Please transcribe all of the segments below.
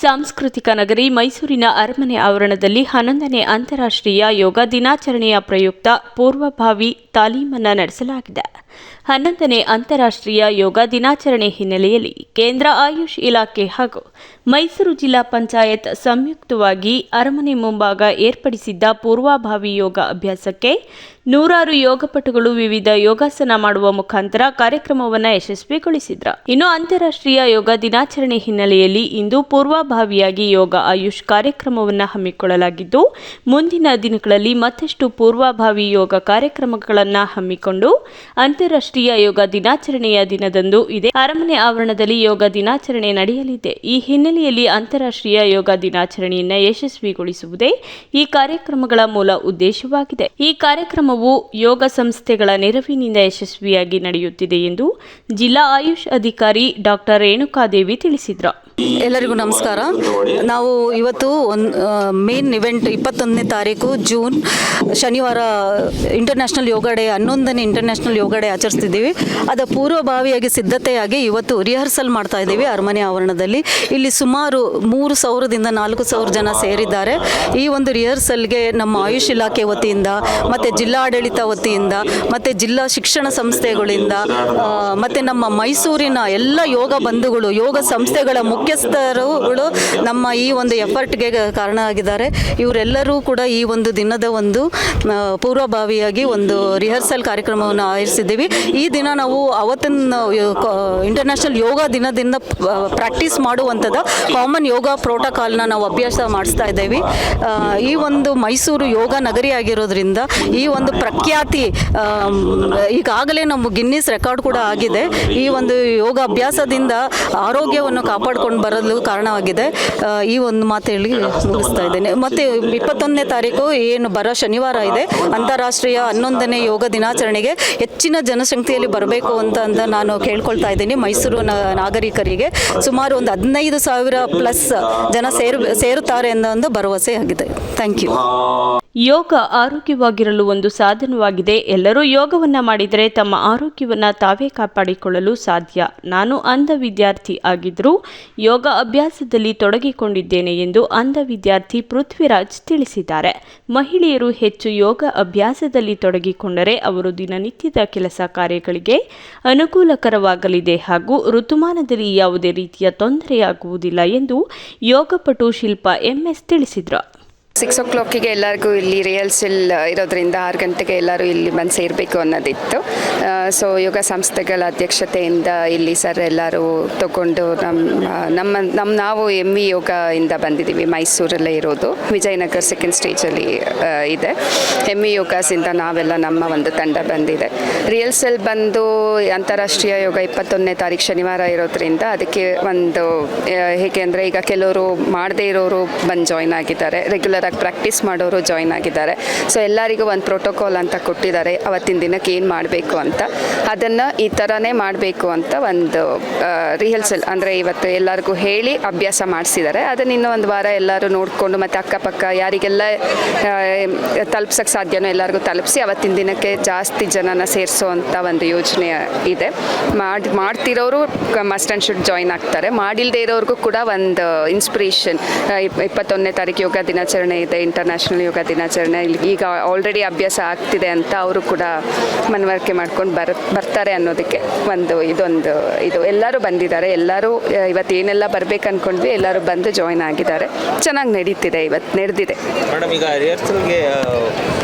ಸಾಂಸ್ಕೃತಿಕ ನಗರಿ ಮೈಸೂರಿನ ಅರಮನೆ ಆವರಣದಲ್ಲಿ ಹನ್ನೊಂದನೇ ಅಂತಾರಾಷ್ಟ್ರೀಯ ಯೋಗ ದಿನಾಚರಣೆಯ ಪ್ರಯುಕ್ತ ಪೂರ್ವಭಾವಿ ತಾಲೀಮನ್ನು ನಡೆಸಲಾಗಿದೆ. ಹನ್ನೊಂದನೇ ಅಂತಾರಾಷ್ಟ್ರೀಯ ಯೋಗ ದಿನಾಚರಣೆ ಹಿನ್ನೆಲೆಯಲ್ಲಿ ಕೇಂದ್ರ ಆಯುಷ್ ಇಲಾಖೆ ಹಾಗೂ ಮೈಸೂರು ಜಿಲ್ಲಾ ಪಂಚಾಯತ್ ಸಂಯುಕ್ತವಾಗಿ ಅರಮನೆ ಮುಂಭಾಗ ಏರ್ಪಡಿಸಿದ್ದ ಪೂರ್ವಭಾವಿ ಯೋಗ ಅಭ್ಯಾಸಕ್ಕೆ ನೂರಾರು ಯೋಗಪಟುಗಳು ವಿವಿಧ ಯೋಗಾಸನ ಮಾಡುವ ಮುಖಾಂತರ ಕಾರ್ಯಕ್ರಮವನ್ನು ಯಶಸ್ವಿಗೊಳಿಸಿದ್ರು. ಇನ್ನು ಅಂತಾರಾಷ್ಟ್ರೀಯ ಯೋಗ ದಿನಾಚರಣೆ ಹಿನ್ನೆಲೆಯಲ್ಲಿ ಇಂದು ಪೂರ್ವಭಾವಿಯಾಗಿ ಯೋಗ ಆಯುಷ್ ಕಾರ್ಯಕ್ರಮವನ್ನು ಹಮ್ಮಿಕೊಳ್ಳಲಾಗಿದ್ದು, ಮುಂದಿನ ದಿನಗಳಲ್ಲಿ ಮತ್ತಷ್ಟು ಪೂರ್ವಭಾವಿ ಯೋಗ ಕಾರ್ಯಕ್ರಮಗಳನ್ನು ಹಮ್ಮಿಕೊಂಡು, ಅಂತಾರಾಷ್ಟ್ರೀಯ ಯೋಗ ದಿನಾಚರಣೆಯ ದಿನದಂದು ಇದೆ ಅರಮನೆ ಆವರಣದಲ್ಲಿ ಯೋಗ ದಿನಾಚರಣೆ ನಡೆಯಲಿದೆ. ಈ ಹಿನ್ನೆಲೆಯಲ್ಲಿ ಅಂತಾರಾಷ್ಟ್ರೀಯ ಯೋಗ ದಿನಾಚರಣೆಯನ್ನು ಯಶಸ್ವಿಗೊಳಿಸುವುದೇ ಈ ಕಾರ್ಯಕ್ರಮಗಳ ಮೂಲ ಉದ್ದೇಶವಾಗಿದೆ. ಈ ಕಾರ್ಯಕ್ರಮವು ಯೋಗ ಸಂಸ್ಥೆಗಳ ನೆರವಿನಿಂದ ಯಶಸ್ವಿಯಾಗಿ ನಡೆಯುತ್ತಿದೆ ಎಂದು ಜಿಲ್ಲಾ ಆಯುಷ್ ಅಧಿಕಾರಿ ಡಾಕ್ಟರ್ ರೇಣುಕಾದೇವಿ ತಿಳಿಸಿದರು. ಎಲ್ಲರಿಗೂ ನಮಸ್ಕಾರ. ನಾವು ಇವತ್ತು ಒಂದು ಮೇನ್ ಇವೆಂಟ್ ಇಪ್ಪತ್ತೊಂದನೇ ತಾರೀಕು ಜೂನ್ ಶನಿವಾರ ಇಂಟರ್ನ್ಯಾಷನಲ್ ಯೋಗ ಡೇ ಹನ್ನೊಂದನೇ ಇಂಟರ್ನ್ಯಾಷನಲ್ ಯೋಗ ಡೇ ಆಚರಿಸ್ತಿದ್ದೀವಿ. ಅದರ ಪೂರ್ವಭಾವಿಯಾಗಿ ಸಿದ್ಧತೆಯಾಗಿ ಇವತ್ತು ರಿಹರ್ಸಲ್ ಮಾಡ್ತಾ ಇದ್ದೀವಿ ಅರಮನೆ ಆವರಣದಲ್ಲಿ. ಇಲ್ಲಿ ಸುಮಾರು ಮೂರು ಸಾವಿರದಿಂದ ನಾಲ್ಕು ಸಾವಿರ ಜನ ಸೇರಿದ್ದಾರೆ. ಈ ಒಂದು ರಿಹರ್ಸಲ್ಗೆ ನಮ್ಮ ಆಯುಷ್ ಇಲಾಖೆ ವತಿಯಿಂದ, ಮತ್ತು ಜಿಲ್ಲಾಡಳಿತ ವತಿಯಿಂದ, ಮತ್ತು ಜಿಲ್ಲಾ ಶಿಕ್ಷಣ ಸಂಸ್ಥೆಗಳಿಂದ ಮತ್ತು ನಮ್ಮ ಮೈಸೂರಿನ ಎಲ್ಲ ಯೋಗ ಬಂಧುಗಳು, ಯೋಗ ಸಂಸ್ಥೆಗಳ ಮುಖ್ಯಸ್ಥರುಗಳು ನಮ್ಮ ಈ ಒಂದು ಎಫರ್ಟ್ಗೆ ಕಾರಣ ಆಗಿದ್ದಾರೆ. ಇವರೆಲ್ಲರೂ ಕೂಡ ಈ ಒಂದು ದಿನದ ಒಂದು ಪೂರ್ವಭಾವಿಯಾಗಿ ಒಂದು ರಿಹರ್ಸಲ್ ಕಾರ್ಯಕ್ರಮವನ್ನು ಆಯೋಜಿಸಿದ್ದೀವಿ. ಈ ದಿನ ನಾವು ಅವತ್ತಿನ ಇಂಟರ್ನ್ಯಾಷನಲ್ ಯೋಗ ದಿನದಿಂದ ಪ್ರಾಕ್ಟೀಸ್ ಮಾಡುವಂಥದ್ದು ಕಾಮನ್ ಯೋಗ ಪ್ರೋಟೋಕಾಲ್ನ ನಾವು ಅಭ್ಯಾಸ ಮಾಡಿಸ್ತಾ ಇದ್ದೇವೆ. ಈ ಒಂದು ಮೈಸೂರು ಯೋಗ ನಗರಿ ಆಗಿರೋದ್ರಿಂದ ಈ ಒಂದು ಪ್ರಖ್ಯಾತಿ ಈಗಾಗಲೇ ನಮ್ಮ ಗಿನ್ನಿಸ್ ರೆಕಾರ್ಡ್ ಕೂಡ ಆಗಿದೆ. ಈ ಒಂದು ಯೋಗ ಅಭ್ಯಾಸದಿಂದ ಆರೋಗ್ಯವನ್ನು ಕಾಪಾಡಿಕೊಂಡು ಬರಲು ಕಾರಣವಾಗಿದೆ. ಆ, ಈ ಒಂದು ಮಾತು ಹೇಳಿ ಮುಗಿಸ್ತಾ ಇದ್ದೇನೆ. ಮತ್ತು ಇಪ್ಪತ್ತೊಂದನೇ ತಾರೀಕು ಏನು ಬರೋ ಶನಿವಾರ ಇದೆ. ಅಂತಾರಾಷ್ಟ್ರೀಯ ಹನ್ನೊಂದನೇ ಯೋಗ ದಿನಾಚರಣೆಗೆ ಹೆಚ್ಚಿನ ಜನಸಂಖ್ಯೆಯಲ್ಲಿ ಬರಬೇಕು ಅಂತ ಅಂತ ನಾನು ಕೇಳ್ಕೊಳ್ತಾ ಇದ್ದೀನಿ ಮೈಸೂರು ನಾಗರಿಕರಿಗೆ. ಸುಮಾರು ಒಂದು ಹದಿನೈದು ಸಾವಿರ ಪ್ಲಸ್ ಜನ ಸೇರು ಸೇರುತ್ತಾರೆ ಅನ್ನೋ ಒಂದು ಭರವಸೆ ಆಗಿದೆ. ಥ್ಯಾಂಕ್ ಯು ಯೋಗ ಆರೋಗ್ಯವಾಗಿರಲು ಒಂದು ಸಾಧನವಾಗಿದೆ. ಎಲ್ಲರೂ ಯೋಗವನ್ನು ಮಾಡಿದರೆ ತಮ್ಮ ಆರೋಗ್ಯವನ್ನು ತಾವೇ ಕಾಪಾಡಿಕೊಳ್ಳಲು ಸಾಧ್ಯ. ನಾನು ಅಂಧ ವಿದ್ಯಾರ್ಥಿ ಆಗಿದ್ದರೂ ಯೋಗ ಅಭ್ಯಾಸದಲ್ಲಿ ತೊಡಗಿಕೊಂಡಿದ್ದೇನೆ ಎಂದು ಅಂಧ ವಿದ್ಯಾರ್ಥಿ ಪೃಥ್ವಿರಾಜ್ ತಿಳಿಸಿದ್ದಾರೆ. ಮಹಿಳೆಯರು ಹೆಚ್ಚು ಯೋಗ ಅಭ್ಯಾಸದಲ್ಲಿ ತೊಡಗಿಕೊಂಡರೆ ಅವರು ದಿನನಿತ್ಯದ ಕೆಲಸ ಕಾರ್ಯಗಳಿಗೆ ಅನುಕೂಲಕರವಾಗಲಿದೆ ಹಾಗೂ ಋತುಮಾನದಲ್ಲಿ ಯಾವುದೇ ರೀತಿಯ ತೊಂದರೆಯಾಗುವುದಿಲ್ಲ ಎಂದು ಯೋಗಪಟು ಶಿಲ್ಪ ಎಂಎಸ್ ತಿಳಿಸಿದರು. ಸಿಕ್ಸ್ ಓ ಕ್ಲಾಕಿಗೆ ಎಲ್ಲರಿಗೂ ಇಲ್ಲಿ ರಿಹರ್ಸಲ್ ಇರೋದ್ರಿಂದ ಆರು ಗಂಟೆಗೆ ಎಲ್ಲರೂ ಇಲ್ಲಿ ಬಂದು ಸೇರಬೇಕು ಅನ್ನೋದಿತ್ತು. ಸೊ ಯೋಗ ಸಂಸ್ಥೆಗಳ ಅಧ್ಯಕ್ಷತೆಯಿಂದ ಇಲ್ಲಿ ಸರ್ ಎಲ್ಲರೂ ತಗೊಂಡು ನಮ್ಮ ನಮ್ಮ ನಮ್ಮ ನಾವು ಎಂ ವಿ ಯೋಗ ಇಂದ ಬಂದಿದ್ದೀವಿ, ಮೈಸೂರಲ್ಲೇ ಇರೋದು. ವಿಜಯನಗರ ಸೆಕೆಂಡ್ ಸ್ಟೇಜಲ್ಲಿ ಇದೆ. ಎಂ ವಿ ಯೋಗಾಸಿಂದ ನಾವೆಲ್ಲ ನಮ್ಮ ಒಂದು ತಂಡ ಬಂದಿದೆ. ರಿಹರ್ಸಲ್ ಬಂದು ಅಂತಾರಾಷ್ಟ್ರೀಯ ಯೋಗ ಇಪ್ಪತ್ತೊಂದನೇ ತಾರೀಕು ಶನಿವಾರ ಇರೋದ್ರಿಂದ ಅದಕ್ಕೆ ಒಂದು ಹೇಗೆ ಅಂದರೆ ಈಗ ಕೆಲವರು ಮಾಡದೇ ಇರೋರು ಬಂದು ಜಾಯ್ನ್ ಆಗಿದ್ದಾರೆ. ರೆಗ್ಯುಲರ್ ಆಗಿ ಪ್ರಾಕ್ಟೀಸ್ ಮಾಡೋರು ಜಾಯ್ನ್ ಆಗಿದ್ದಾರೆ. ಸೊ ಎಲ್ಲರಿಗೂ ಒಂದು ಪ್ರೋಟೋಕಾಲ್ ಅಂತ ಕೊಟ್ಟಿದ್ದಾರೆ. ಅವತ್ತಿನ ದಿನಕ್ಕೆ ಏನು ಮಾಡಬೇಕು ಅಂತ. ಅದನ್ನು ಈ ಥರನೇ ಮಾಡಬೇಕು ಅಂತ ಒಂದು ರಿಹರ್ಸಲ್ ಅಂದರೆ ಇವತ್ತು ಎಲ್ಲರಿಗೂ ಹೇಳಿ ಅಭ್ಯಾಸ ಮಾಡಿಸಿದ್ದಾರೆ. ಅದನ್ನು ಇನ್ನೂ ಒಂದು ವಾರ ಎಲ್ಲರೂ ನೋಡಿಕೊಂಡು ಮತ್ತು ಅಕ್ಕಪಕ್ಕ ಯಾರಿಗೆಲ್ಲ ತಲುಪ್ಸೋಕ್ಕೆ ಸಾಧ್ಯನೋ ಎಲ್ಲರಿಗೂ ತಲುಪಿಸಿ ಅವತ್ತಿನ ದಿನಕ್ಕೆ ಜಾಸ್ತಿ ಜನನ ಸೇರಿಸೋ ಅಂತ ಒಂದು ಯೋಜನೆ ಇದೆ. ಮಾಡಿ, ಮಾಡ್ತಿರೋರು ಮಸ್ಟ್ ಆ್ಯಂಡ್ ಶುಡ್ ಜಾಯ್ನ್ ಆಗ್ತಾರೆ. ಮಾಡಿಲ್ಲದೆ ಇರೋರಿಗೂ ಕೂಡ ಒಂದು ಇನ್ಸ್ಪಿರೇಷನ್ ಇಪ್ಪತ್ತೊಂದನೇ ತಾರೀಕು ಯೋಗ ದಿನಾಚರಣೆ ಇದೆ ಇಂಟರ್ನ್ಯಾಷನಲ್ ಯೋಗ ದಿನಾಚರಣೆ. ಇಲ್ಲಿ ಈಗ ಆಲ್ರೆಡಿ ಅಭ್ಯಾಸ ಆಗ್ತಿದೆ ಅಂತ ಅವರು ಕೂಡ ಮನವರಿಕೆ ಮಾಡ್ಕೊಂಡು ಬರ್ ಬರ್ತಾರೆ ಅನ್ನೋದಕ್ಕೆ ಒಂದು ಇದೊಂದು ಇದು. ಎಲ್ಲರೂ ಬಂದಿದ್ದಾರೆ. ಎಲ್ಲರೂ ಇವತ್ತು ಏನೆಲ್ಲ ಬರಬೇಕು ಅಂದ್ಕೊಂಡ್ವಿ ಎಲ್ಲರೂ ಬಂದು ಜಾಯ್ನ್ ಆಗಿದ್ದಾರೆ. ಚೆನ್ನಾಗಿ ನಡೀತಿದೆ ಇವತ್ತು ನಡೆದಿದೆ. ಮೇಡಮ್ ಈಗ ರಿಹರ್ಸಲ್ಗೆ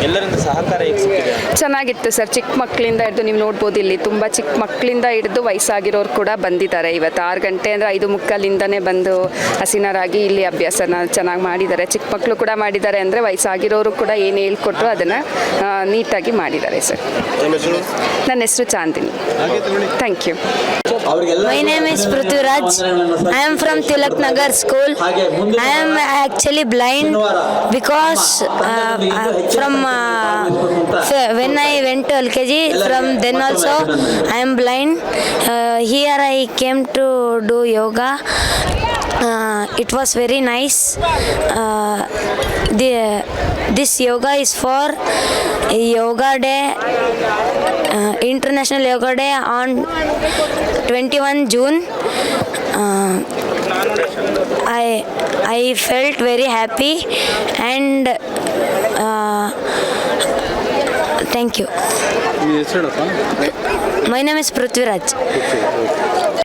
ಎಲ್ಲರಿಂದ ಸಹಕಾರ ಹೇಗೆ ಸಿಕ್ಕಿದೆ? ಚೆನ್ನಾಗಿತ್ತು ಸರ್. ಚಿಕ್ಕ ಮಕ್ಕಳಿಂದ ಹಿಡಿದು ನೀವು ನೋಡ್ಬೋದು ಇಲ್ಲಿ ತುಂಬ ಚಿಕ್ಕ ಮಕ್ಕಳಿಂದ ಹಿಡಿದು ವಯಸ್ಸಾಗಿರೋರು ಕೂಡ ಬಂದಿದ್ದಾರೆ ಇವತ್ತು. ಆರು ಗಂಟೆ ಅಂದರೆ ಐದು ಮುಕ್ಕಾಲಿಂದನೇ ಬಂದು ಹಸಿನರಾಗಿ ಇಲ್ಲಿ ಅಭ್ಯಾಸನ ಚೆನ್ನಾಗಿ ಮಾಡಿದ್ದಾರೆ. ಚಿಕ್ಕ ಮಕ್ಕಳು ಕೂಡ ಮಾಡಿದ್ದಾರೆ ಅಂದರೆ ವಯಸ್ಸಾಗಿರೋರು ಕೂಡ ಏನು ಹೇಳ್ಕೊಟ್ರು ಅದನ್ನು ನೀಟಾಗಿ ಮಾಡಿದ್ದಾರೆ ಸರ್ ನನ್ನ ಹೆಸರು Chandini thank you My name is Prithviraj. I am from Tilak Nagar School. I am actually blind because uh, uh, from uh, when I went to LKG, from then also I am blind. Uh, here I came to do yoga. Uh, it was very nice. Uh, the, this yoga is for Yoga Day, uh, International Yoga Day on 21 June. Uh, I I felt very happy and uh, thank you. My name is Prithviraj.